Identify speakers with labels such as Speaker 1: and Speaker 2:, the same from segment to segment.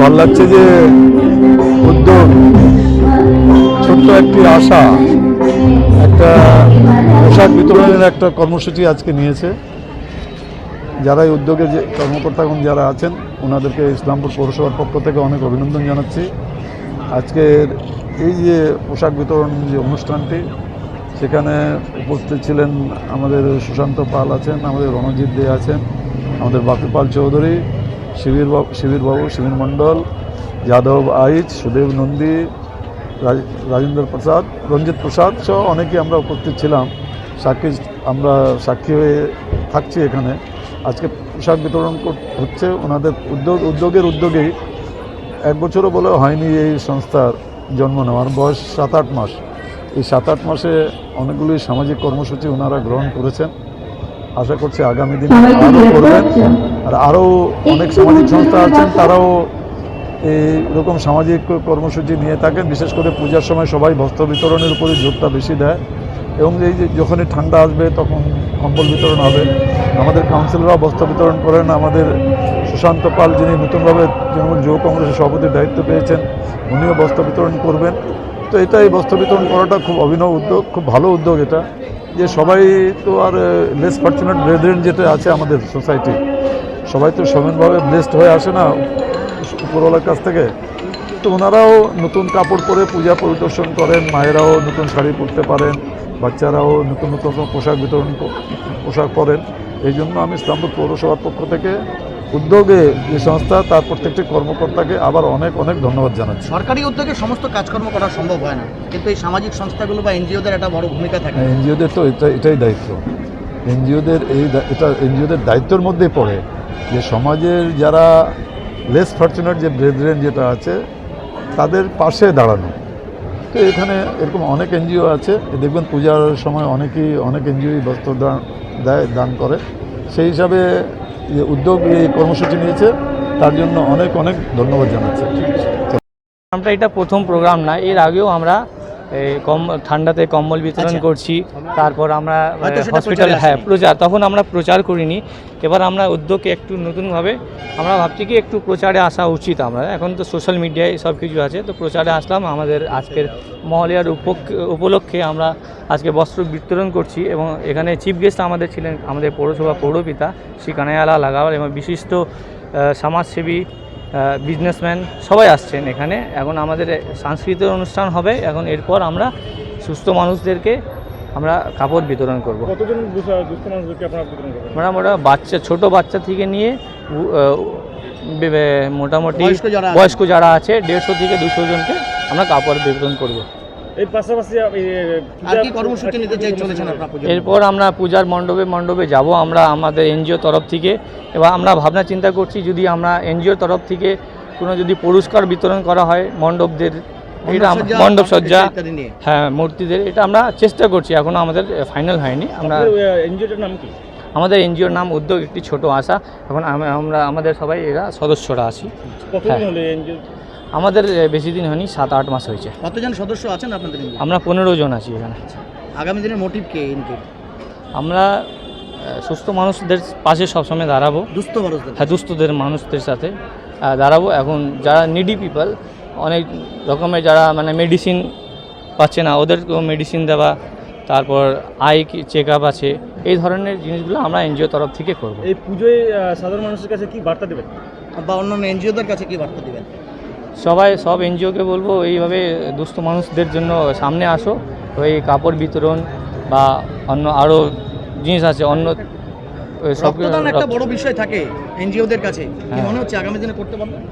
Speaker 1: ভালো লাগছে যে উদ্যোগ, ছোট্ট একটি আশা, একটা পোশাক বিতরণের একটা কর্মসূচি আজকে নিয়েছে। যারা এই উদ্যোগে যে কর্মকর্তাগণ যারা আছেন, ওনাদেরকে ইসলামপুর পৌরসভার পক্ষ থেকে অনেক অভিনন্দন জানাচ্ছি। আজকের এই যে পোশাক বিতরণ যে অনুষ্ঠানটি, সেখানে উপস্থিত ছিলেন আমাদের সুশান্ত পাল আছেন, আমাদের রণজিৎ দে আছেন, আমাদের বাপি পাল চৌধুরী শিবির বাবু শিবির মণ্ডল, যাদব আইচ, সুদেব নন্দী, রাজ- রাজেন্দ্র প্রসাদ, রঞ্জিত প্রসাদ সহ অনেকেই আমরা উপস্থিত ছিলাম। সাক্ষী আমরা সাক্ষী হয়ে থাকছি এখানে। আজকে পোশাক বিতরণ হচ্ছে ওনাদের উদ্যোগ উদ্যোগের উদ্যোগেই। এক বছরও বলে হয়নি এই সংস্থার জন্ম নেওয়ার। বয়স সাত আট মাস। এই সাত আট মাসে অনেকগুলি সামাজিক কর্মসূচি ওনারা গ্রহণ করেছেন। আশা করছি আগামী দিনে আরও করবেন আর আরও অনেক সামাজিক সংস্থা আছেন তারাও এইরকম সামাজিক কর্মসূচি নিয়ে থাকেন। বিশেষ করে পূজার সময় সবাই বস্ত্র বিতরণের উপরে জোরটা বেশি দেয়। এবং এই যে যখনই ঠান্ডা আসবে তখন কম্বল বিতরণ হবে। আমাদের কাউন্সিলররাও বস্ত্র বিতরণ করেন। আমাদের সুশান্ত পাল যিনি নতুনভাবে তৃণমূল যুব কংগ্রেসের সভাপতির দায়িত্ব পেয়েছেন উনিও বস্ত্র বিতরণ করবেন। তো এটা এই বস্ত্র বিতরণ করাটা খুব অভিনব উদ্যোগ, খুব ভালো উদ্যোগ এটা। যে সবাই তো আর লেস ফর্চুনেট ব্রেদারেন যেটা আছে আমাদের সোসাইটি সবাই তো সমানভাবে ব্লেসড হয়ে আসে না উপরওয়ালার কাছ থেকে। তো ওনারাও নতুন কাপড় পরে পূজা পরিদর্শন করেন, মায়েরাও নতুন শাড়ি পরতে পারেন, বাচ্চারাও নতুন নতুন পোশাক বিতরণ পোশাক পরেন। এই জন্য আমি ইসলামপুর পৌরসভার পক্ষ থেকে উদ্যোগে যে সংস্থা তার প্রত্যেকটি কর্মকর্তাকে আবার অনেক অনেক ধন্যবাদ জানাচ্ছি।
Speaker 2: সরকারি উদ্যোগে সমস্ত কাজকর্ম করা সম্ভব হয় না। কিন্তু এই সামাজিক সংস্থাগুলো বা এনজিওদের একটা বড় ভূমিকা থাকে।
Speaker 1: এনজিওদের তো এটা এটাই দায়িত্ব। এনজিওদের এই এটা এনজিওদের দায়িত্বের মধ্যেই পড়ে যে সমাজের যারা লেস ফর্চুনেট যে ব্রেডরেন যেটা আছে তাদের পাশে দাঁড়ানো। তো এখানে এরকম অনেক এনজিও আছে। দেখবেন পূজার সময় অনেকেই অনেক এনজিওই বস্ত্র দান দেয় দান করে। সেই হিসাবে যে উদ্যোগ এই কর্মসূচি নিয়েছে, তার জন্য অনেক অনেক ধন্যবাদ জানাচ্ছি।
Speaker 3: আমরা এটা প্রথম প্রোগ্রাম না, এর আগেও আমরা কম ঠান্ডাতে কম্বল বিতরণ
Speaker 2: আচ্ছা।
Speaker 3: করছি তারপর আমরা হসপিটাল হ্যাঁ প্রচার তখন আমরা প্রচার করিনি। এবার আমরা উদ্যোগে একটু নতুনভাবে আমরা ভাবছি কি একটু প্রচারে আসা উচিত আমরা। এখন তো সোশ্যাল মিডিয়ায় সব কিছু আছে তো প্রচারে আসলাম। আমাদের আজকের মহলিয়ার উপলক্ষে আমরা আজকে বস্ত্র বিতরণ করছি এবং এখানে চিফ গেস্ট আমাদের ছিলেন আমাদের পৌরসভা পৌরপিতা শ্রী কানায়ালা লাগাওয়াল এবং বিশিষ্ট সমাজসেবী বিজনেসম্যান সবাই আসছেন এখানে। এখন আমাদের সাংস্কৃতিক অনুষ্ঠান হবে। এখন এরপর আমরা সুস্থ মানুষদেরকে আমরা কাপড় বিতরণ করব।
Speaker 4: কতজন দুস্থ- দুস্থ মানুষদেরকে আপনারা বিতরণ করবেন?
Speaker 3: আমরা মোটা বাচ্চা ছোট বাচ্চা থেকে নিয়ে মোটামুটি
Speaker 2: বয়স্ক যারা
Speaker 3: বয়স্ক যারা আছে দেড়শো থেকে দুশো জনকে আমরা কাপড় বিতরণ করব।
Speaker 4: এই পাশাপাশি আপ- এই, এ,
Speaker 2: আর
Speaker 4: পূজা-
Speaker 2: কি কর্মসূচি নিতে চাই চলেছেন আপনার
Speaker 3: এরপর আমরা পূজার মণ্ডপে মণ্ডপে যাব। আমরা আমাদের এনজিও তরফ থেকে। এবার আমরা ভাবনা চিন্তা করছি যদি আমরা এনজিওর তরফ থেকে কোনো যদি পুরস্কার বিতরণ করা হয় মণ্ডপদের এটা
Speaker 2: মণ্ডপসজ্জা,
Speaker 3: মণ্ডপ সজ্জা হ্যাঁ মূর্তিদের এটা আমরা চেষ্টা করছি। এখনও আমাদের ফাইনাল হয়নি। আমরা
Speaker 4: এনজিওটার নাম কি?
Speaker 3: আমাদের এনজিওর নাম উদ্যোগ একটি ছোট আশা। এখন আমরা আমাদের সবাই এরা সদস্যরা আছি। হ্যাঁ। আমাদের বেশি দিন হয়নি সাত আট মাস হয়েছে।
Speaker 2: কতজন সদস্য আছেন আপনাদের
Speaker 3: আমরা পনেরো জন আছি এখানে।
Speaker 2: আগামী দিনের মোটিভ কে
Speaker 3: আমরা সুস্থ মানুষদের পাশে সবসময় দাঁড়াবো।
Speaker 2: দুস্থ মানুষদের
Speaker 3: হ্যাঁ দুস্থদের মানুষদের সাথে দাঁড়াবো। এখন যারা নিডি পিপল অনেক রকমের যারা মানে মেডিসিন পাচ্ছে না ওদেরকেও মেডিসিন দেওয়া তারপর আই চেক আপ আছে এই ধরনের জিনিসগুলো আমরা এনজিও তরফ থেকে করব।
Speaker 4: এই পুজোয় সাধারণ মানুষের কাছে কি বার্তা দেবেন?
Speaker 2: বা অন্যান্য এনজিওদের কাছে কি বার্তা দিবেন?
Speaker 3: সবাই সব এনজিওকে বলব এইভাবে দুস্থ মানুষদের জন্য সামনে আসো। ওই কাপড় বিতরণ বা অন্য আরও জিনিস আছে অন্য ওই
Speaker 2: রক্তদান একটা বড় বিষয় থাকে এনজিওদের কাছে।
Speaker 3: হ্যাঁ।
Speaker 2: মনে হচ্ছে আগামী দিনে করতে পারবেন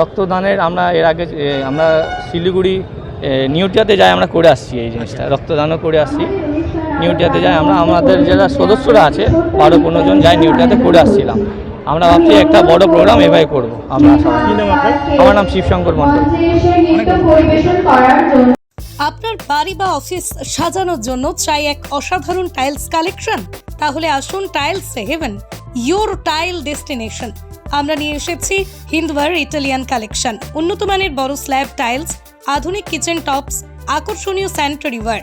Speaker 3: রক্তদানের আমরা এর আগে আমরা শিলিগুড়ি নিউটিয়াতে যাই আমরা করে আসছি এই জিনিসটা। রক্তদানও করে আসছি। নিউটিয়াতে যাই আমরা আমাদের যারা সদস্যরা আছে বারো পনেরো জন যাই নিউটিয়াতে করে আসছিলাম। আমরা ভাবছি একটা বড় প্রোগ্রাম এভাবে করব। আমরা আমার নাম শিবশঙ্কর মণ্ডল।
Speaker 5: পরিবেশন করার জন্য
Speaker 6: আপনার বাড়ি বা অফিস সাজানোর জন্য চাই এক অসাধারণ টাইলস কালেকশন তাহলে আসুন tiles haven your tile destination আমরা নিয়ে এসেছি হিন্দওয়ার ইটালিয়ান কালেকশন উন্নত মানের বড় স্ল্যাব টাইলস আধুনিক কিচেন টপস আকর্ষণীয় স্যানিটারি ওয়্যার